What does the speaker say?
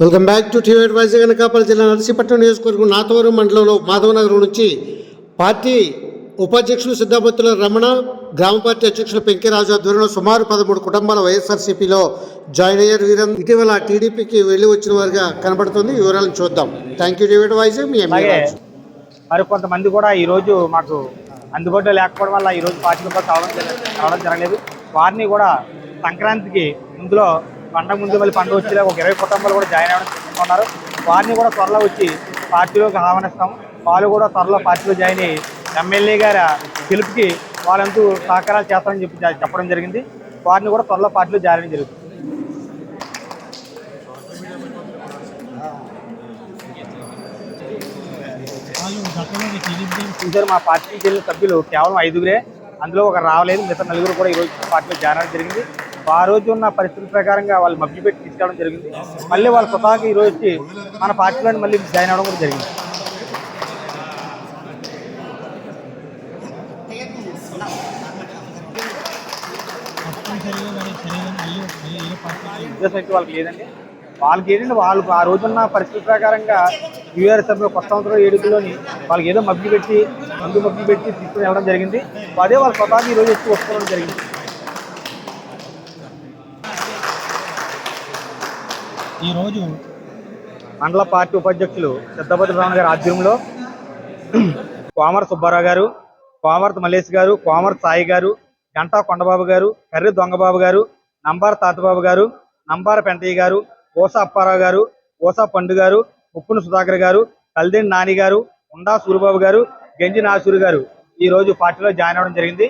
Welcome back to TV Vizag Anakapalli జిల్లా నరసీపట్నం నియోజకవర్గం నాతవరం మండలంలో మాధవనగరం నుంచి పార్టీ ఉపాధ్యక్షులు సిద్ధాపత్తుల రమణ గ్రామ పార్టీ అధ్యక్షులు పెంకిరాజు ఆధ్వర్యంలో సుమారు పదమూడు కుటుంబాలు వైఎస్ఆర్సీపీలో జాయిన్ అయ్యారు. వీరం ఇటీవల టీడీపీకి వెళ్ళి వచ్చిన వారిగా కనబడుతుంది. వివరాలను చూద్దాం. థ్యాంక్ యూ టీవీ వైజాగ్ మీ మరి కొంతమంది కూడా ఈ రోజు మాకు అందుబాటులో లేకపోవడం వల్ల ఈ రోజు పార్టీలో కూడా కావడం జరగ- రావడం జరగలేదు. వారిని కూడా సంక్రాంతికి ముందులో పండగ ముందు మళ్ళీ పండుగ వచ్చేలా ఒక ఇరవై కుటుంబాలు కూడా జాయిన్ అవ్వడం ఉన్నారు. వారిని కూడా త్వరలో వచ్చి పార్టీలోకి ఆహ్వానిస్తాం. వాళ్ళు కూడా త్వరలో పార్టీలో జాయిన్ అయ్యి ఎమ్మెల్యే గారి పిలుపుకి వాళ్ళంతూ సహకారాలు చేస్తారని చెప్పి చెప్పడం జరిగింది. వారిని కూడా త్వరలో పార్టీలో జాయిన్ జరుగుతుంది. చూసారు మా పార్టీకి చెందిన సభ్యులు కేవలం ఐదుగురే. అందులో ఒక రావలేదు మిగతా నలుగురు కూడా ఈ రోజు పార్టీలో జాయిన్ అవ్వడం జరిగింది. ఆ రోజు ఉన్న పరిస్థితుల ప్రకారంగా వాళ్ళు మభ్యపెట్టి పెట్టి జరిగింది. మళ్ళీ వాళ్ళ స్వతహాగా ఈ రోజు వచ్చి మన పార్టీలో మళ్ళీ జాయిన్ అవ్వడం కూడా జరిగింది. వాళ్ళకి లేదండి. వాళ్ళకి ఏంటంటే వాళ్ళు ఆ రోజున్న పరిస్థితి ప్రకారంగా న్యూఇయర్ సభ్యులు కొత్త సంవత్సరం ఏడుగులోని వాళ్ళకి ఏదో మబ్బి పెట్టి మందు మబ్బి పెట్టి తీసుకుని వెళ్ళడం జరిగింది. అదే వాళ్ళ స్వతహాగా ఈ రోజు వచ్చి వసుకోవడం జరిగింది. ఈరోజు మండల పార్టీ ఉపాధ్యక్షులు సిద్ధపతి రావణ గారి ఆధ్వర్యంలో కోమర సుబ్బారావు గారు కోమర్తి మల్లేష్ గారు కోమర సాయి గారు గంటా కొండబాబు గారు కర్రి దొంగబాబు గారు నంబార తాతబాబు గారు నంబార పెంటయ్య గారు ఓసా అప్పారావు గారు ఓసా పండు గారు ఉప్పున సుధాకర్ గారు కల్దేని నాని గారు ఉండా సూరిబాబు గారు గంజి నాసూరి గారు ఈ రోజు పార్టీలో జాయిన్ అవ్వడం జరిగింది.